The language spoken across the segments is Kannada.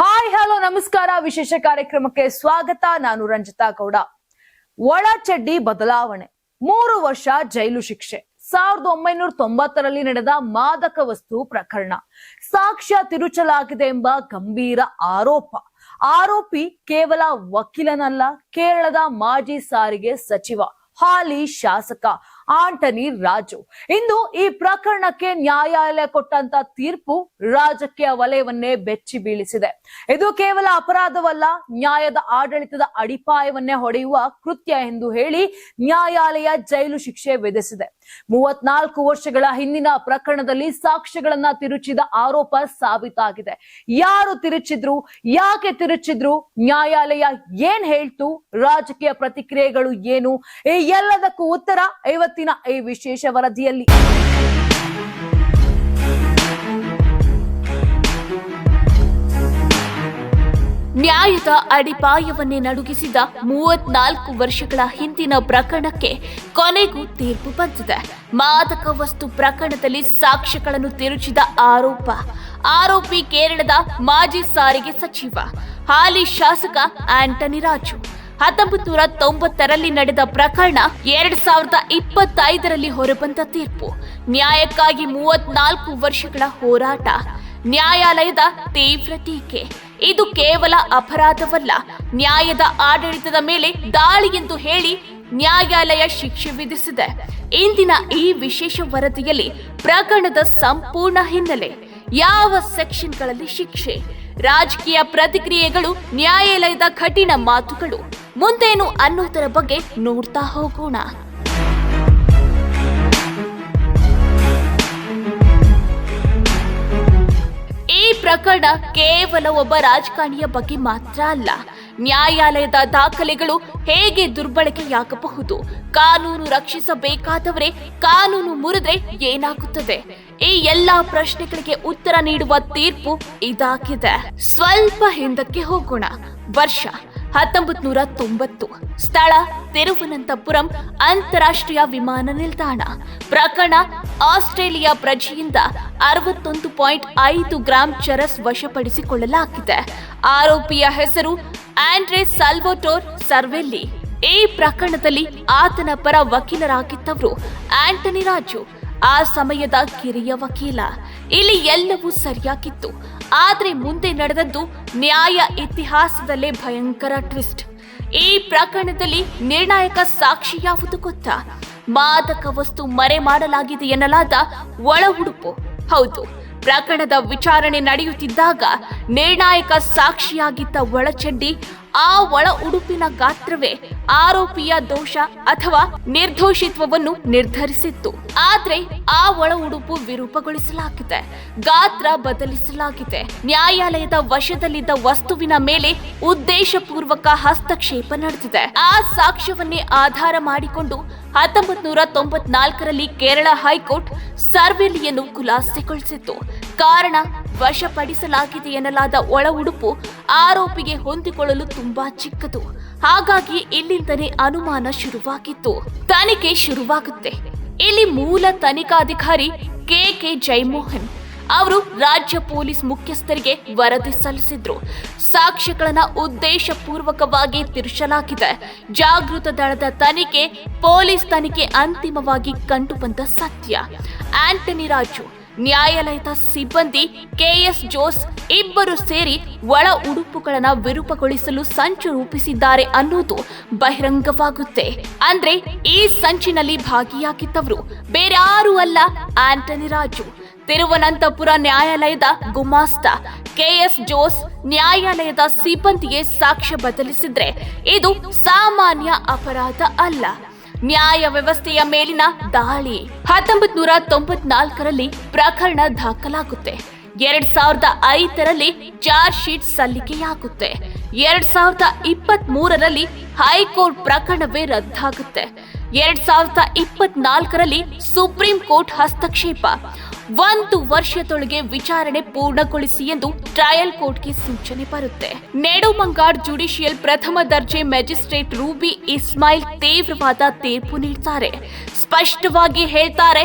ಹಾಯ್ ಹಲೋ ನಮಸ್ಕಾರ. ವಿಶೇಷ ಕಾರ್ಯಕ್ರಮಕ್ಕೆ ಸ್ವಾಗತ. ನಾನು ರಂಜಿತಾ ಗೌಡ. ಒಳ ಚಡ್ಡಿ ಬದಲಾವಣೆ. ಮೂರು ವರ್ಷ ಜೈಲು ಶಿಕ್ಷೆ. ಸಾವಿರದ ಒಂಬೈನೂರ ತೊಂಬತ್ತರಲ್ಲಿ ನಡೆದ ಮಾದಕ ವಸ್ತು ಪ್ರಕರಣ. ಸಾಕ್ಷ್ಯ ತಿರುಚಲಾಗಿದೆ ಎಂಬ ಗಂಭೀರ ಆರೋಪ. ಆರೋಪಿ ಕೇವಲ ವಕೀಲನಲ್ಲ, ಕೇರಳದ ಮಾಜಿ ಸಾರಿಗೆ ಸಚಿವ ಹಾಲಿ ಶಾಸಕ ಆಂಟನಿ ರಾಜು. ಇಂದು ಈ ಪ್ರಕರಣಕ್ಕೆ ನ್ಯಾಯಾಲಯ ಕೊಟ್ಟಂತ ತೀರ್ಪು ರಾಜಕೀಯ ವಲಯವನ್ನೇ ಬೆಚ್ಚಿ ಬೀಳಿಸಿದೆ. ಇದು ಕೇವಲ ಅಪರಾಧವಲ್ಲ, ನ್ಯಾಯದ ಆಡಳಿತದ ಅಡಿಪಾಯವನ್ನೇ ಹೊಡೆಯುವ ಕೃತ್ಯ ಎಂದು ಹೇಳಿ ನ್ಯಾಯಾಲಯ ಜೈಲು ಶಿಕ್ಷೆ ವಿಧಿಸಿದೆ. ಮೂವತ್ನಾಲ್ಕು ವರ್ಷಗಳ ಹಿಂದಿನ ಪ್ರಕರಣದಲ್ಲಿ ಸಾಕ್ಷ್ಯಗಳನ್ನ ತಿರುಚಿದ ಆರೋಪ ಸಾಬೀತಾಗಿದೆ. ಯಾರು ತಿರುಚಿದ್ರು, ಯಾಕೆ ತಿರುಚಿದ್ರು, ನ್ಯಾಯಾಲಯ ಏನ್ ಹೇಳ್ತು, ರಾಜಕೀಯ ಪ್ರತಿಕ್ರಿಯೆಗಳು ಏನು, ಈ ಎಲ್ಲದಕ್ಕೂ ಉತ್ತರ ಇವತ್ತಿನ ಈ ವಿಶೇಷ ವರದಿಯಲ್ಲಿ. ನ್ಯಾಯದ ಅಡಿಪಾಯವನ್ನೇ ನಡುಗಿಸಿದ ಮೂವತ್ನಾಲ್ಕು ವರ್ಷಗಳ ಹಿಂದಿನ ಪ್ರಕರಣಕ್ಕೆ ಕೊನೆಗೂ ತೀರ್ಪು ಬಂದಿದೆ. ಮಾದಕ ವಸ್ತು ಪ್ರಕರಣದಲ್ಲಿ ಸಾಕ್ಷ್ಯಗಳನ್ನು ತಿರುಚಿದ ಆರೋಪ. ಆರೋಪಿ ಕೇರಳದ ಮಾಜಿ ಸಾರಿಗೆ ಸಚಿವ. ಹಾಲಿ ಶಾಸಕ ಆಂಟನಿ ರಾಜು. ಹತ್ತೊಂಬತ್ತು ನೂರ ತೊಂಬತ್ತರಲ್ಲಿ ನಡೆದ ಪ್ರಕರಣ ಎರಡ್ ಸಾವಿರದ ಇಪ್ಪತ್ತೈದರಲ್ಲಿ ಹೊರಬಂದ ತೀರ್ಪು. ನ್ಯಾಯಕ್ಕಾಗಿ ಮೂವತ್ನಾಲ್ಕು ವರ್ಷಗಳ ಹೋರಾಟ. ನ್ಯಾಯಾಲಯದ ತೀವ್ರ ಟೀಕೆ. ಇದು ಕೇವಲ ಅಪರಾಧವಲ್ಲ. ನ್ಯಾಯದ ಆಡಳಿತದ ಮೇಲೆ ದಾಳಿ ಎಂದು ಹೇಳಿ ನ್ಯಾಯಾಲಯ ಶಿಕ್ಷೆ ವಿಧಿಸಿದೆ. ಇಂದಿನ ಈ ವಿಶೇಷ ವರದಿಯಲ್ಲಿ ಪ್ರಕರಣದ ಸಂಪೂರ್ಣ ಹಿನ್ನೆಲೆ, ಯಾವ ಸೆಕ್ಷನ್ಗಳಲ್ಲಿ ಶಿಕ್ಷೆ. ರಾಜಕೀಯ ಪ್ರತಿಕ್ರಿಯೆಗಳು ನ್ಯಾಯಾಲಯದ ಕಠಿಣ ಮಾತುಗಳು. ಮುಂದೇನು ಅನ್ನೋದರ ಬಗ್ಗೆ ನೋಡ್ತಾ ಹೋಗೋಣ. ಈ ಪ್ರಕರಣ ಕೇವಲ ಒಬ್ಬ ರಾಜಕಾರಣಿಯ ಬಗ್ಗೆ ಮಾತ್ರ ಅಲ್ಲ. ನ್ಯಾಯಾಲಯದ ದಾಖಲೆಗಳು ಹೇಗೆ ದುರ್ಬಳಕೆಯಾಗಬಹುದು, ಕಾನೂನು ರಕ್ಷಿಸಬೇಕಾದವರೇ ಕಾನೂನು ಮುರಿದ್ರೆ ಏನಾಗುತ್ತದೆ? ಈ ಎಲ್ಲಾ ಪ್ರಶ್ನೆಗಳಿಗೆ ಉತ್ತರ ನೀಡುವ ತೀರ್ಪು ಇದಾಗಿದೆ. ಸ್ವಲ್ಪ ಹಿಂದಕ್ಕೆ ಹೋಗೋಣ. ವರ್ಷ ಹತ್ತೊಂಬತ್ ನೂರ ತೊಂಬತ್ತು ಸ್ಥಳ ತಿರುವನಂತಪುರಂ ಅಂತಾರಾಷ್ಟ್ರೀಯ ವಿಮಾನ ನಿಲ್ದಾಣ. ಪ್ರಕರಣ ಆಸ್ಟ್ರೇಲಿಯಾ ಪ್ರಜೆಯಿಂದ ಅರವತ್ತೊಂದು ಪಾಯಿಂಟ್ ಐದು ಗ್ರಾಂ ಚರಸ್ ವಶಪಡಿಸಿಕೊಳ್ಳಲಾಗಿದೆ. ಆರೋಪಿಯ ಹೆಸರು ಆಂಡ್ರೆ ಸಾಲ್ವೋಟೋರ್ ಸರ್ವೆಲ್ಲಿ. ಈ ಪ್ರಕರಣದಲ್ಲಿ ಆತನ ಪರ ವಕೀಲರಾಗಿದ್ದವರು ಆಂಟನಿ ರಾಜು, ಆ ಸಮಯದ ಕಿರಿಯ ವಕೀಲ. ಇಲ್ಲಿ ಎಲ್ಲವೂ ಸರಿಯಾಗಿತ್ತು. ಆದ್ರೆ ಮುಂದೆ ನಡೆದದ್ದು ನ್ಯಾಯ ಇತಿಹಾಸದಲ್ಲೇ ಭಯಂಕರ ಟ್ವಿಸ್ಟ್. ಈ ಪ್ರಕರಣದಲ್ಲಿ ನಿರ್ಣಾಯಕ ಸಾಕ್ಷಿ ಯಾವುದು ಗೊತ್ತಾ? ಮಾದಕ ವಸ್ತು ಮರೆ ಮಾಡಲಾಗಿದೆ ಎನ್ನಲಾದ ಒಳ ಉಡುಪು. ಹೌದು. ಪ್ರಕರಣದ ವಿಚಾರಣೆ ನಡೆಯುತ್ತಿದ್ದಾಗ ನಿರ್ಣಾಯಕ ಸಾಕ್ಷಿಯಾಗಿದ್ದ ಒಳಚಡ್ಡಿ ಆ ಒಳ ಉಡುಪಿನ ಗಾತ್ರವೇ ಆರೋಪಿಯ ದೋಷ ಅಥವಾ ನಿರ್ದೋಷಿತ್ವವನ್ನು ನಿರ್ಧರಿಸಿತ್ತು. ಆದ್ರೆ ಆ ಒಳ ಉಡುಪು ವಿರೂಪಗೊಳಿಸಲಾಗಿದೆ. ಗಾತ್ರ ಬದಲಿಸಲಾಗಿದೆ. ನ್ಯಾಯಾಲಯದ ವಶದಲ್ಲಿದ್ದ ವಸ್ತುವಿನ ಮೇಲೆ ಉದ್ದೇಶಪೂರ್ವಕ ಹಸ್ತಕ್ಷೇಪ ನಡೆದಿದೆ. ಆ ಸಾಕ್ಷ್ಯವನ್ನೇ ಆಧಾರ ಮಾಡಿಕೊಂಡು ಹತ್ತೊಂಬತ್ ನೂರ ತೊಂಬತ್ನಾಲ್ಕರಲ್ಲಿ ಕೇರಳ ಹೈಕೋರ್ಟ್ ಸರ್ವೆಲಿಯನ್ನು ಖುಲಾಸೆಗೊಳಿಸಿತ್ತು. ಕಾರಣ ವಶಪಡಿಸಲಾಗಿದೆ ಎನ್ನಲಾದ ಒಳ ಉಡುಪು ಆರೋಪಿಗೆ ಹೊಂದಿಕೊಳ್ಳಲು ತುಂಬಾ ಚಿಕ್ಕದು. ಹಾಗಾಗಿ ಇಲ್ಲಿಂದಲೇ ಅನುಮಾನ ಶುರುವಾಗಿತ್ತು. ತನಿಖೆ ಶುರುವಾಗುತ್ತೆ. ಇಲ್ಲಿ ಮೂಲ ತನಿಖಾಧಿಕಾರಿ ಕೆ ಕೆ ಜೈಮೋಹನ್ ಅವರು ರಾಜ್ಯ ಪೊಲೀಸ್ ಮುಖ್ಯಸ್ಥರಿಗೆ ವರದಿ ಸಲ್ಲಿಸಿದ್ರು. ಸಾಕ್ಷ್ಯಗಳನ್ನ ಉದ್ದೇಶಪೂರ್ವಕವಾಗಿ ತಿರುಚಲಾಗಿದೆ ಜಾಗೃತ ದಳದ ತನಿಖೆ, ಪೊಲೀಸ್ ತನಿಖೆ ಅಂತಿಮವಾಗಿ ಕಂಡುಬಂದ ಸತ್ಯ. ಆಂಟನಿ ರಾಜು, ನ್ಯಾಯಾಲಯದ ಸಿಬ್ಬಂದಿ ಕೆಎಸ್ ಜೋಸ್ ಇಬ್ಬರು ಸೇರಿ ಒಳ ಉಡುಪುಗಳನ್ನು ವಿರೂಪಗೊಳಿಸಲು ಸಂಚು ರೂಪಿಸಿದ್ದಾರೆ ಅನ್ನೋದು ಬಹಿರಂಗವಾಗುತ್ತೆ. ಅಂದ್ರೆ ಈ ಸಂಚಿನಲ್ಲಿ ಭಾಗಿಯಾಗಿದ್ದವರು. ಬೇರ್ಯಾರೂ ಅಲ್ಲ ಆಂಟನಿ ರಾಜು. ತಿರುವನಂತಪುರ ನ್ಯಾಯಾಲಯದ ಗುಮಾಸ್ತ. ಕೆಎಸ್ ಜೋಸ್ ನ್ಯಾಯಾಲಯದ ಸಿಬ್ಬಂದಿಗೆ ಸಾಕ್ಷ್ಯ ಬದಲಿಸಿದ್ರೆ ಇದು ಸಾಮಾನ್ಯ ಅಪರಾಧ ಅಲ್ಲ. ನ್ಯಾಯ ವ್ಯವಸ್ಥೆಯ ಮೇಲಿನ ದಾಳಿ ಹತ್ತೊಂಬತ್ ನೂರ ತೊಂಬತ್ನಾಲ್ಕರಲ್ಲಿ ಪ್ರಕರಣ ದಾಖಲಾಗುತ್ತೆ. ಎರಡ್ ಸಾವಿರದ ಐದರಲ್ಲಿ ಚಾರ್ಜ್ ಶೀಟ್ ಸಲ್ಲಿಕೆಯಾಗುತ್ತೆ. ಎರಡ್ ಸಾವಿರದ ಇಪ್ಪತ್ತ್ ಮೂರರಲ್ಲಿ ಹೈಕೋರ್ಟ್ ಪ್ರಕರಣವೇ ರದ್ದಾಗುತ್ತೆ. ಎರಡ್ ಸಾವಿರದ ಇಪ್ಪತ್ನಾಲ್ಕರಲ್ಲಿ ಸುಪ್ರೀಂ ಕೋರ್ಟ್ ಹಸ್ತಕ್ಷೇಪ. ಒಂದು ವರ್ಷದೊಳಗೆ ವಿಚಾರಣೆ ಪೂರ್ಣಗೊಳಿಸಿ ಎಂದು ಟ್ರಯಲ್ ಕೋರ್ಟ್ಗೆ ಸೂಚನೆ ಬರುತ್ತೆ. ನೆಡುಮಂಗಾಡ್ ಜುಡಿಷಿಯಲ್ ಪ್ರಥಮ ದರ್ಜೆ ಮ್ಯಾಜಿಸ್ಟ್ರೇಟ್ ರೂಬಿ ಇಸ್ಮಾಯಿಲ್ ತೀವ್ರವಾದ ತೀರ್ಪು ನೀಡ್ತಾರೆ. ಸ್ಪಷ್ಟವಾಗಿ ಹೇಳ್ತಾರೆ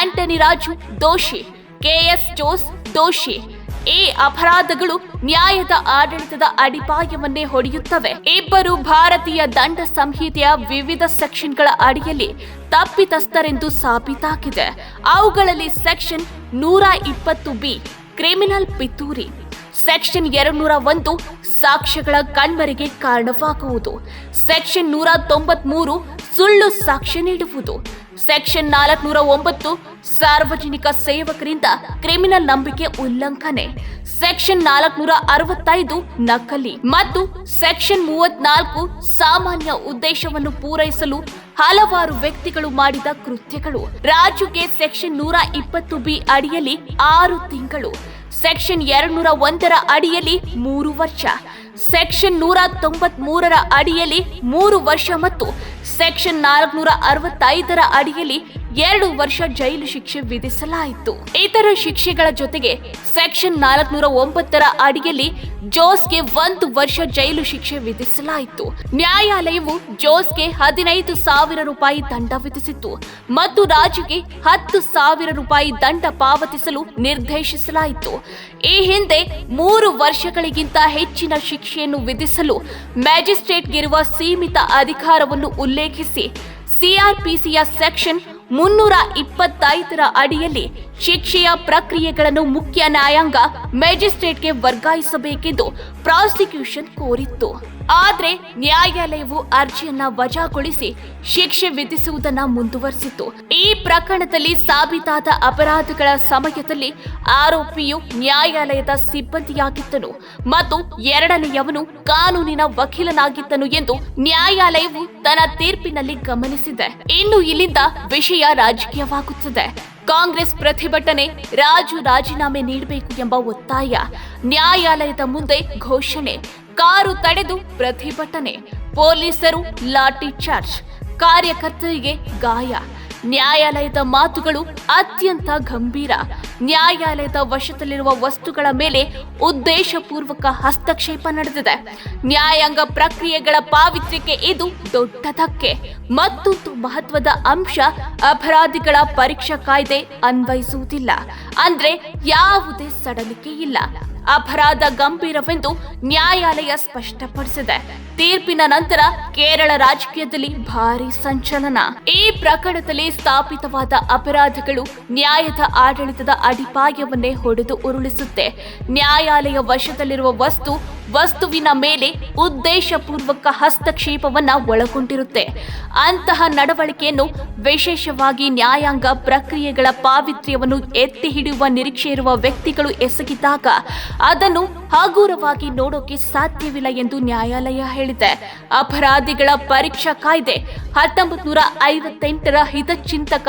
ಆಂಟನಿ ರಾಜು, ದೋಷಿ. ಕೆಎಸ್ ಜೋಸ್, ದೋಷಿ. ಈ ಅಪರಾಧಗಳು ನ್ಯಾಯದ ಆಡಳಿತದ ಅಡಿಪಾಯವನ್ನೇ ಹೊಡೆಯುತ್ತವೆ. ಇಬ್ಬರು ಭಾರತೀಯ ದಂಡ ಸಂಹಿತೆಯ ವಿವಿಧ ಸೆಕ್ಷನ್ಗಳ ಅಡಿಯಲ್ಲಿ ತಪ್ಪಿತಸ್ಥರೆಂದು ಸಾಬೀತಾಗಿದೆ. ಅವುಗಳಲ್ಲಿ ಸೆಕ್ಷನ್ ನೂರ ಇಪ್ಪತ್ತು ಬಿ, ಕ್ರಿಮಿನಲ್ ಪಿತೂರಿ. ಸೆಕ್ಷನ್ ಎರಡ್ನೂರ ಒಂದು ಸಾಕ್ಷ್ಯಗಳ ಕಣ್ಮರೆಗೆ ಕಾರಣವಾಗುವುದು. ಸೆಕ್ಷನ್ ನೂರ ತೊಂಬತ್ಮೂರು ಸುಳ್ಳು ಸಾಕ್ಷ್ಯ ನೀಡುವುದು. ಸೆಕ್ಷನ್ ನಾಲ್ಕುನೂರ ಒಂಬತ್ತು ಸಾರ್ವಜನಿಕ ಸೇವಕರಿಂದ ಕ್ರಿಮಿನಲ್ ನಂಬಿಕೆ ಉಲ್ಲಂಘನೆ. ಸೆಕ್ಷನ್ ನಾಲ್ಕುನೂರ ಅರವತ್ತೈದು ನಕಲಿ. ಮತ್ತು ಸೆಕ್ಷನ್ ಮೂವತ್ನಾಲ್ಕು ಸಾಮಾನ್ಯ ಉದ್ದೇಶವನ್ನು ಪೂರೈಸಲು ಹಲವಾರು ವ್ಯಕ್ತಿಗಳು ಮಾಡಿದ ಕೃತ್ಯಗಳು. ರಾಜುಗೆ ಸೆಕ್ಷನ್ ನೂರ ಇಪ್ಪತ್ತು ಬಿ ಅಡಿಯಲ್ಲಿ ಆರು ತಿಂಗಳು. ಸೆಕ್ಷನ್ ಎರಡ್ನೂರ ಒಂದರ ಅಡಿಯಲ್ಲಿ ಮೂರು ವರ್ಷ. ಸೆಕ್ಷನ್ ನೂರ ತೊಂಬತ್ ಮೂರರ ಅಡಿಯಲ್ಲಿ ಮೂರು ವರ್ಷ ಮತ್ತು ಸೆಕ್ಷನ್ ನಾಲ್ಕುನೂರ ಅರವತ್ತೈದರ ಅಡಿಯಲ್ಲಿ ಎರಡು ವರ್ಷ ಜೈಲು ಶಿಕ್ಷೆ ವಿಧಿಸಲಾಯಿತು. ಇತರ ಶಿಕ್ಷೆಗಳ ಜೊತೆಗೆ ಸೆಕ್ಷನ್ ನಾಲ್ಕನೂರ ಒಂಬತ್ತರ ಅಡಿಯಲ್ಲಿ ಜೋಸ್ಗೆ ಒಂದು ವರ್ಷ ಜೈಲು ಶಿಕ್ಷೆ ವಿಧಿಸಲಾಯಿತು. ನ್ಯಾಯಾಲಯವು ಜೋಸ್ಗೆ ಹದಿನೈದು ಸಾವಿರ ರೂಪಾಯಿ ದಂಡ ವಿಧಿಸಿತ್ತು ಮತ್ತು ರಾಜುಗೆ ಹತ್ತು ಸಾವಿರ ರೂಪಾಯಿ ದಂಡ ಪಾವತಿಸಲು ನಿರ್ದೇಶಿಸಲಾಯಿತು. ಈ ಹಿಂದೆ ಮೂರು ವರ್ಷಗಳಿಗಿಂತ ಹೆಚ್ಚಿನ ಶಿಕ್ಷೆಯನ್ನು ವಿಧಿಸಲು ಮ್ಯಾಜಿಸ್ಟ್ರೇಟ್ಗಿರುವ ಸೀಮಿತ ಅಧಿಕಾರವನ್ನು ಉಲ್ಲೇಖಿಸಿ, ಸಿಆರ್ಪಿಸಿಯ ಸೆಕ್ಷನ್ ಮುನ್ನೂರ ಇಪ್ಪತ್ತೈದರ ಅಡಿಯಲ್ಲಿ ಶಿಕ್ಷೆಯ ಪ್ರಕ್ರಿಯೆಗಳನ್ನು ಮುಖ್ಯ ನ್ಯಾಯಾಂಗ ಮ್ಯಾಜಿಸ್ಟ್ರೇಟ್ಗೆ ವರ್ಗಾಯಿಸಬೇಕೆಂದು ಪ್ರಾಸಿಕ್ಯೂಷನ್ ಕೋರಿತ್ತು. ಆದರೆ ನ್ಯಾಯಾಲಯವು ಅರ್ಜಿಯನ್ನ ವಜಾಗೊಳಿಸಿ ಶಿಕ್ಷೆ ವಿಧಿಸುವುದನ್ನು ಮುಂದುವರೆಸಿತ್ತು. ಈ ಪ್ರಕರಣದಲ್ಲಿ ಸಾಬೀತಾದ ಅಪರಾಧಗಳ ಸಮಯದಲ್ಲಿ ಆರೋಪಿಯು ನ್ಯಾಯಾಲಯದ ಸಿಬ್ಬಂದಿಯಾಗಿದ್ದನು ಮತ್ತು ಎರಡನೆಯವನು ಕಾನೂನಿನ ವಕೀಲನಾಗಿದ್ದನು ಎಂದು ನ್ಯಾಯಾಲಯವು ತನ್ನ ತೀರ್ಪಿನಲ್ಲಿ ಗಮನಿಸಿದೆ. ಇನ್ನು ಇಲ್ಲಿಂದ ವಿಷಯ ರಾಜಕೀಯವಾಗುತ್ತದೆ. ಕಾಂಗ್ರೆಸ್ ಪ್ರತಿಭಟನೆ ರಾಜು ರಾಜೀನಾಮೆ ನೀಡಬೇಕು ಎಂಬ ಒತ್ತಾಯ ನ್ಯಾಯಾಲಯದ ಮುಂದೆ ಘೋಷಣೆ. ಕಾರು ತಡೆದು ಪ್ರತಿಭಟನೆ. ಪೊಲೀಸರು ಲಾಠಿ ಚಾರ್ಜ್. ಕಾರ್ಯಕರ್ತರಿಗೆ ಗಾಯ. ನ್ಯಾಯಾಲಯದ ಮಾತುಗಳು ಅತ್ಯಂತ ಗಂಭೀರ. ನ್ಯಾಯಾಲಯದ ವಶದಲ್ಲಿರುವ ವಸ್ತುಗಳ ಮೇಲೆ ಉದ್ದೇಶಪೂರ್ವಕ ಹಸ್ತಕ್ಷೇಪ ನಡೆದಿದೆ. ನ್ಯಾಯಾಂಗ ಪ್ರಕ್ರಿಯೆಗಳ ಪಾವಿತ್ರ್ಯಕ್ಕೆ ಇದು ದೊಡ್ಡ ಧಕ್ಕೆ ಮತ್ತೊಂದು ಮಹತ್ವದ ಅಂಶ, ಅಪರಾಧಿಗಳ ಪರೀಕ್ಷಾ ಕಾಯ್ದೆ ಅನ್ವಯಿಸುವುದಿಲ್ಲ. ಅಂದ್ರೆ ಯಾವುದೇ ಸಡಲಿಕೆ ಇಲ್ಲ. ಅಪರಾಧ ಗಂಭೀರವೆಂದು ನ್ಯಾಯಾಲಯ ಸ್ಪಷ್ಟಪಡಿಸಿದೆ. ತೀರ್ಪಿನ ನಂತರ ಕೇರಳ ರಾಜಕೀಯದಲ್ಲಿ ಭಾರಿ ಸಂಚಲನ. ಈ ಪ್ರಕರಣದಲ್ಲಿ ಸ್ಥಾಪಿತವಾದ ಅಪರಾಧಗಳು ನ್ಯಾಯದ ಆಡಳಿತದ ಅಡಿಪಾಯವನ್ನೇ ಹೊಡೆದು ಉರುಳಿಸುತ್ತೆ. ನ್ಯಾಯಾಲಯ ವಶದಲ್ಲಿರುವ ವಸ್ತು, ವಸ್ತುವಿನ ಮೇಲೆ ಉದ್ದೇಶಪೂರ್ವಕ ಹಸ್ತಕ್ಷೇಪವನ್ನ ಒಳಗೊಂಡಿರುತ್ತೆ. ಅಂತಹ ನಡವಳಿಕೆಯನ್ನು ವಿಶೇಷವಾಗಿ ನ್ಯಾಯಾಂಗ ಪ್ರಕ್ರಿಯೆಗಳ ಪಾವಿತ್ರ್ಯವನ್ನು ಎತ್ತಿ ಹಿಡಿಯುವ ನಿರೀಕ್ಷೆ ಇರುವ ವ್ಯಕ್ತಿಗಳು ಎಸಗಿದಾಗ ಅದನ್ನು ಹಗುರವಾಗಿ ನೋಡೋಕೆ ಸಾಧ್ಯವಿಲ್ಲ ಎಂದು ನ್ಯಾಯಾಲಯ ಹೇಳಿದೆ. ಅಪರಾಧಿಗಳ ಪರೀಕ್ಷಾ ಕಾಯ್ದೆ ಹತ್ತೊಂಬತ್ ನೂರ ಐವತ್ತೆಂಟರ ಹಿತಚಿಂತಕ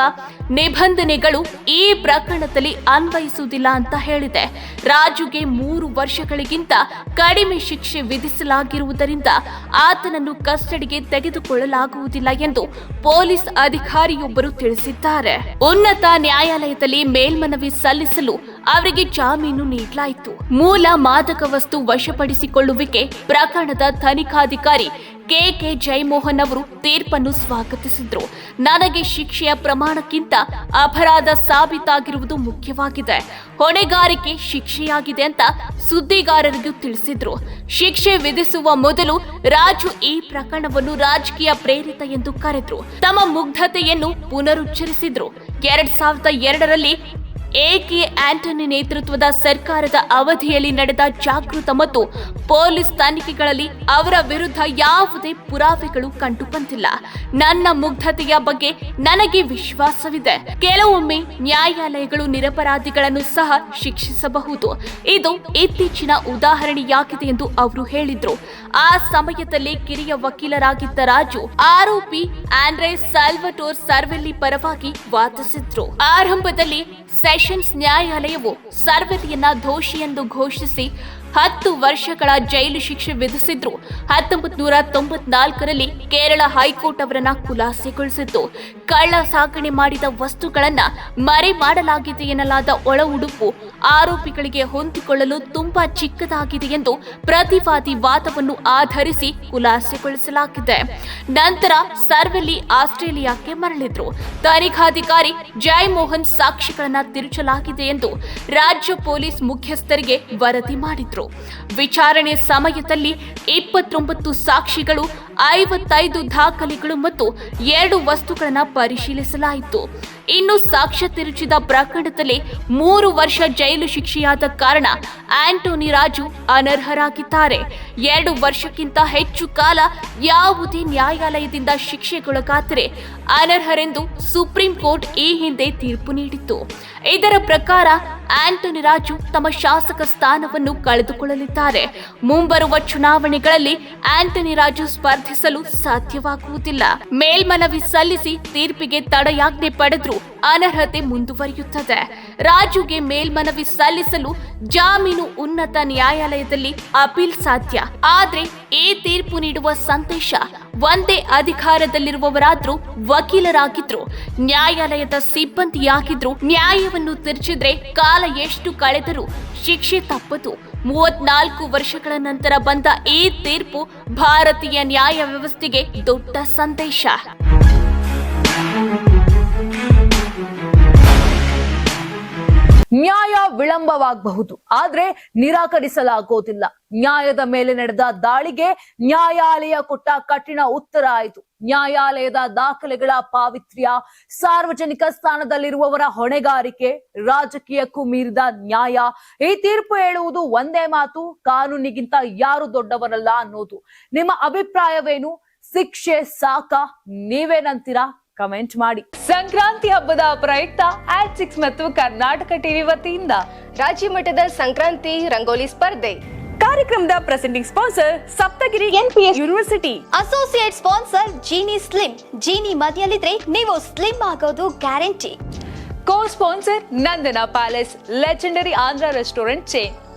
ನಿಬಂಧನೆಗಳು ಈ ಪ್ರಕರಣದಲ್ಲಿ ಅನ್ವಯಿಸುವುದಿಲ್ಲ ಅಂತ ಹೇಳಿದೆ. ರಾಜುಗೆ ಮೂರು ವರ್ಷಗಳಿಗಿಂತ ಕಡಿಮೆ ಶಿಕ್ಷೆ ವಿಧಿಸಲಾಗಿರುವುದರಿಂದ ಆತನನ್ನು ಕಸ್ಟಡಿಗೆ ತೆಗೆದುಕೊಳ್ಳಲಾಗುವುದಿಲ್ಲ ಎಂದು ಪೊಲೀಸ್ ಅಧಿಕಾರಿಯೊಬ್ಬರು ತಿಳಿಸಿದ್ದಾರೆ. ಉನ್ನತ ನ್ಯಾಯಾಲಯದಲ್ಲಿ ಮೇಲ್ಮನವಿ ಸಲ್ಲಿಸಲು ಅವರಿಗೆ ಜಾಮೀನು ನೀಡಲಾಯಿತು. ಮೂಲ ಮಾದಕ ವಸ್ತು ವಶಪಡಿಸಿಕೊಳ್ಳುವಿಕೆ ಪ್ರಕರಣದ ತನಿಖಾಧಿಕಾರಿ ಕೆಕೆ ಜೈಮೋಹನ್ ಅವರು ತೀರ್ಪನ್ನು ಸ್ವಾಗತಿಸಿದ್ರು. ನನಗೆ ಶಿಕ್ಷೆಯ ಪ್ರಮಾಣಕ್ಕಿಂತ ಅಪರಾಧ ಸಾಬೀತಾಗಿರುವುದು ಮುಖ್ಯವಾಗಿದೆ. ಹೊಣೆಗಾರಿಕೆ ಶಿಕ್ಷೆಯಾಗಿದೆ ಅಂತ ಸುದ್ದಿಗಾರರಿಗೂ ತಿಳಿಸಿದ್ರು. ಶಿಕ್ಷೆ ವಿಧಿಸುವ ಮೊದಲು ರಾಜು ಈ ಪ್ರಕರಣವನ್ನು ರಾಜಕೀಯ ಪ್ರೇರಿತ ಎಂದು ಕರೆದ್ರು. ತಮ್ಮ ಮುಗ್ಧತೆಯನ್ನು ಪುನರುಚ್ಚರಿಸಿದ್ರು. ಎರಡ್ ಸಾವಿರದ ಎರಡರಲ್ಲಿ ಎಕೆ ಆಂಟನಿ ನೇತೃತ್ವದ ಸರ್ಕಾರದ ಅವಧಿಯಲ್ಲಿ ನಡೆದ ಜಾಗೃತ ಮತ್ತು ಪೊಲೀಸ್ ತನಿಖೆಗಳಲ್ಲಿ ಅವರ ವಿರುದ್ಧ ಯಾವುದೇ ಪುರಾವೆಗಳು ಕಂಡುಬಂದಿಲ್ಲ. ನನ್ನ ಮುಗ್ಧತೆಯ ಬಗ್ಗೆ ನನಗೆ ವಿಶ್ವಾಸವಿದೆ. ಕೆಲವೊಮ್ಮೆ ನ್ಯಾಯಾಲಯಗಳು ನಿರಪರಾಧಿಗಳನ್ನು ಸಹ ಶಿಕ್ಷಿಸಬಹುದು. ಇದು ಇತ್ತೀಚಿನ ಉದಾಹರಣೆಯಾಗಿದೆ ಎಂದು ಅವರು ಹೇಳಿದ್ರು. ಆ ಸಮಯದಲ್ಲಿ ಕಿರಿಯ ವಕೀಲರಾಗಿದ್ದ ರಾಜು, ಆರೋಪಿ ಆಂಡ್ರೆ ಸಾಲ್ವಟೋರ್ ಸರ್ವೆಲ್ಲಿ ಪರವಾಗಿ ವಾದಿಸಿದ್ರು. ಆರಂಭದಲ್ಲಿ ಸೆಷನ್ಸ್ ನ್ಯಾಯಾಲಯವು ಸರ್ವತಿಯನ್ನ ದೋಷಿ ಎಂದು ಘೋಷಿಸಿ ಹತ್ತು ವರ್ಷಗಳ ಜೈಲು ಶಿಕ್ಷೆ ವಿಧಿಸಿದ್ರು. ಹತ್ತೊಂಬತ್ ನೂರ ತೊಂಬತ್ನಾಲ್ಕರಲ್ಲಿ ಕೇರಳ ಹೈಕೋರ್ಟ್ ಅವರನ್ನ ಖುಲಾಸೆಗೊಳಿಸಿತ್ತು. ಕಳ್ಳ ಸಾಗಣೆ ಮಾಡಿದ ವಸ್ತುಗಳನ್ನ ಮರೆ ಮಾಡಲಾಗಿದೆ ಎನ್ನಲಾದ ಒಳ ಉಡುಪು ಆರೋಪಿಗಳಿಗೆ ಹೊಂದಿಕೊಳ್ಳಲು ತುಂಬಾ ಚಿಕ್ಕದಾಗಿದೆ ಎಂದು ಪ್ರತಿವಾದಿ ವಾದವನ್ನು ಆಧರಿಸಿ ಖುಲಾಸೆಗೊಳಿಸಲಾಗಿದೆ. ನಂತರ ಸರ್ವೆಲ್ಲಿ ಆಸ್ಟ್ರೇಲಿಯಾಕ್ಕೆ ಮರಳಿದ್ರು. ತನಿಖಾಧಿಕಾರಿ ಜಯಮೋಹನ್ ಸಾಕ್ಷಿಗಳನ್ನ ತಿರುಚಲಾಗಿದೆ ಎಂದು ರಾಜ್ಯ ಪೊಲೀಸ್ ಮುಖ್ಯಸ್ಥರಿಗೆ ವರದಿ ಮಾಡಿದ್ರು. ವಿಚಾರಣೆ ಸಮಯದಲ್ಲಿ ಇಪ್ಪತ್ತೊಂಬತ್ತು ಸಾಕ್ಷಿಗಳು ಐವತ್ತೈದು ದಾಖಲೆಗಳು ಮತ್ತು ಎರಡು ವಸ್ತುಗಳನ್ನು ಪರಿಶೀಲಿಸಲಾಯಿತು. ಇನ್ನು ಸಾಕ್ಷ್ಯ ತಿರುಚಿದ ಪ್ರಕರಣದಲ್ಲಿ ಮೂರು ವರ್ಷ ಜೈಲು ಶಿಕ್ಷೆಯಾದ ಕಾರಣ ಆಂಟೋನಿ ರಾಜು ಅನರ್ಹರಾಗಿದ್ದಾರೆ. ಎರಡು ವರ್ಷಕ್ಕಿಂತ ಹೆಚ್ಚು ಕಾಲ ಯಾವುದೇ ನ್ಯಾಯಾಲಯದಿಂದ ಶಿಕ್ಷೆಗೊಳಗಾದರೆ ಅನರ್ಹರೆಂದು ಸುಪ್ರೀಂ ಕೋರ್ಟ್ ಈ ಹಿಂದೆ ತೀರ್ಪು ನೀಡಿತ್ತು. ಇದರ ಪ್ರಕಾರ ಆಂಟೋನಿ ರಾಜು ತಮ್ಮ ಶಾಸಕ ಸ್ಥಾನವನ್ನು ಕಳೆದುಕೊಳ್ಳಲಿದ್ದಾರೆ. ಮುಂಬರುವ ಚುನಾವಣೆಗಳಲ್ಲಿ ಆಂಟೋನಿ ರಾಜು ಸ್ಪರ್ಧಿಸಲು ಸಾಧ್ಯವಾಗುವುದಿಲ್ಲ. ಮೇಲ್ಮನವಿ ಸಲ್ಲಿಸಿ ತೀರ್ಪಿಗೆ ತಡೆಯಾಜ್ಞೆ ಪಡೆದ್ರು ಅನರ್ಹತೆ ಮುಂದುವರಿಯುತ್ತದೆ. ರಾಜುಗೆ ಮೇಲ್ಮನವಿ ಸಲ್ಲಿಸಲು ಜಾಮೀನು ಉನ್ನತ ನ್ಯಾಯಾಲಯದಲ್ಲಿ ಅಪೀಲ್ ಸಾಧ್ಯ. ಆದ್ರೆ ಈ ತೀರ್ಪು ನೀಡುವ ಸಂದೇಶ ಒಂದೇ ಅಧಿಕಾರದಲ್ಲಿರುವವರಾದ್ರೂ ವಕೀಲರಾಗಿದ್ರು. ನ್ಯಾಯಾಲಯದ ಸಿಬ್ಬಂದಿಯಾಗಿದ್ರು ನ್ಯಾಯವನ್ನು ತಿರುಚಿದ್ರೆ ಕಾಲ ಎಷ್ಟು ಕಳೆದರೂ ಶಿಕ್ಷೆ ತಪ್ಪದು. ಮೂವತ್ನಾಲ್ಕು ವರ್ಷಗಳ ನಂತರ ಬಂದ ಈ ತೀರ್ಪು ಭಾರತೀಯ ನ್ಯಾಯ ವ್ಯವಸ್ಥೆಗೆ ದೊಡ್ಡ ಸಂದೇಶ. ನ್ಯಾಯ ವಿಳಂಬವಾಗಬಹುದು. ಆದ್ರೆ ನಿರಾಕರಿಸಲಾಗೋದಿಲ್ಲ. ನ್ಯಾಯದ ಮೇಲೆ ನಡೆದ ದಾಳಿಗೆ ನ್ಯಾಯಾಲಯ ಕೊಟ್ಟ ಕಠಿಣ ಉತ್ತರ ಆಯಿತು. ನ್ಯಾಯಾಲಯದ ದಾಖಲೆಗಳ ಪಾವಿತ್ರ್ಯ, ಸಾರ್ವಜನಿಕ ಸ್ಥಾನದಲ್ಲಿರುವವರ ಹೊಣೆಗಾರಿಕೆ, ರಾಜಕೀಯಕ್ಕೂ ಮೀರಿದ ನ್ಯಾಯ, ಈ ತೀರ್ಪು ಹೇಳುವುದು ಒಂದೇ ಮಾತು, ಕಾನೂನಿಗಿಂತ ಯಾರು ದೊಡ್ಡವರಲ್ಲ ಅನ್ನೋದು. ನಿಮ್ಮ ಅಭಿಪ್ರಾಯವೇನು? ಶಿಕ್ಷೆ ಸಾಕ ನೀವೇನಂತೀರಾ ಕಮೆಂಟ್ ಮಾಡಿ. ಸಂಕ್ರಾಂತಿ ಹಬ್ಬದ ಪ್ರಯುಕ್ತ ಆಟ್ ಸಿಕ್ಸ್ ಮತ್ತು ಕರ್ನಾಟಕ ಟಿವಿ ವತಿಯಿಂದ ರಾಜ್ಯ ಮಟ್ಟದ ಸಂಕ್ರಾಂತಿ ರಂಗೋಲಿ ಸ್ಪರ್ಧೆ. ಕಾರ್ಯಕ್ರಮದ presenting sponsor Saptagiri NPS university associate sponsor Jeeni slim Jeeni ಮನೆಯಲ್ಲಿದ್ರೆ ನೀವು ಸ್ಲಿಮ್ ಆಗೋದು guarantee co sponsor Nandana palace legendary Andhra restaurant chain